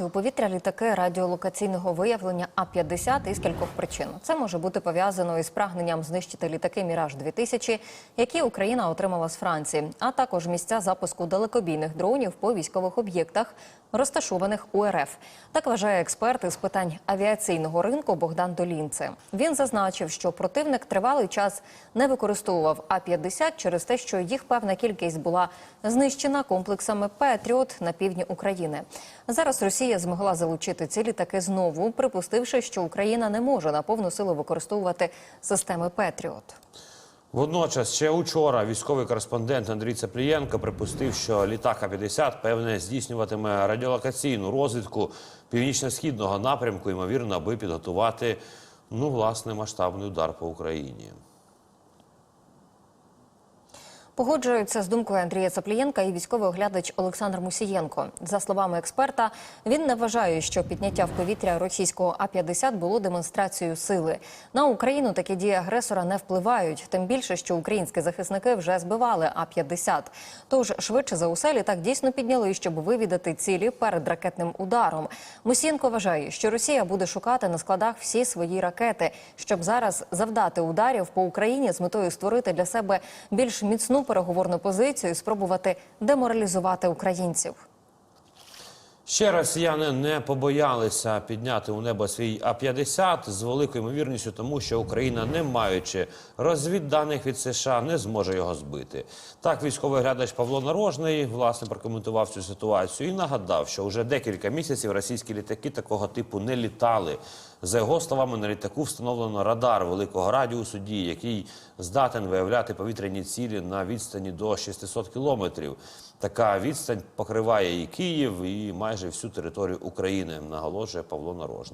У повітря літаки радіолокаційного виявлення А-50 із кількох причин. Це може бути пов'язано із прагненням знищити літаки Міраж 2000 які Україна отримала з Франції, а також місця запуску далекобійних дронів по військових об'єктах, розташованих у РФ. Так вважає експерт із питань авіаційного ринку Богдан Долінце. Він зазначив, що противник тривалий час не використовував А-50 через те, що їх певна кількість була знищена комплексами Петріот на півдні України. Зараз Росія змогла залучити ці літаки знову, припустивши, що Україна не може на повну силу використовувати системи Петріот. Водночас, ще учора військовий кореспондент Андрій Цеплієнко припустив, що літак А-50, певне, здійснюватиме радіолокаційну розвідку північно-східного напрямку, ймовірно, аби підготувати ну, власне, масштабний удар по Україні. Погоджуються з думкою Андрія Цаплієнка і військовий оглядач Олександр Мусієнко. За словами експерта, він не вважає, що підняття в повітря російського А-50 було демонстрацією сили. На Україну такі дії агресора не впливають, тим більше, що українські захисники вже збивали А-50. Тож швидше за усе літак дійсно підняли, щоб вивідати цілі перед ракетним ударом. Мусієнко вважає, що Росія буде шукати на складах всі свої ракети, щоб зараз завдати ударів по Україні з метою створити для себе більш міцну переговорну позицію і спробувати деморалізувати українців. Ще росіяни не побоялися підняти у небо свій А-50 з великою ймовірністю, тому що Україна, не маючи розвідданих від США, не зможе його збити. Так, військовий глядач Павло Нарожний власне прокоментував цю ситуацію і нагадав, що вже декілька місяців російські літаки такого типу не літали. За його словами, на літаку встановлено радар великого радіусу дії, який здатен виявляти повітряні цілі на відстані до 600 кілометрів. Така відстань покриває і Київ, і майже всю територію України, наголошує Павло Нарожний.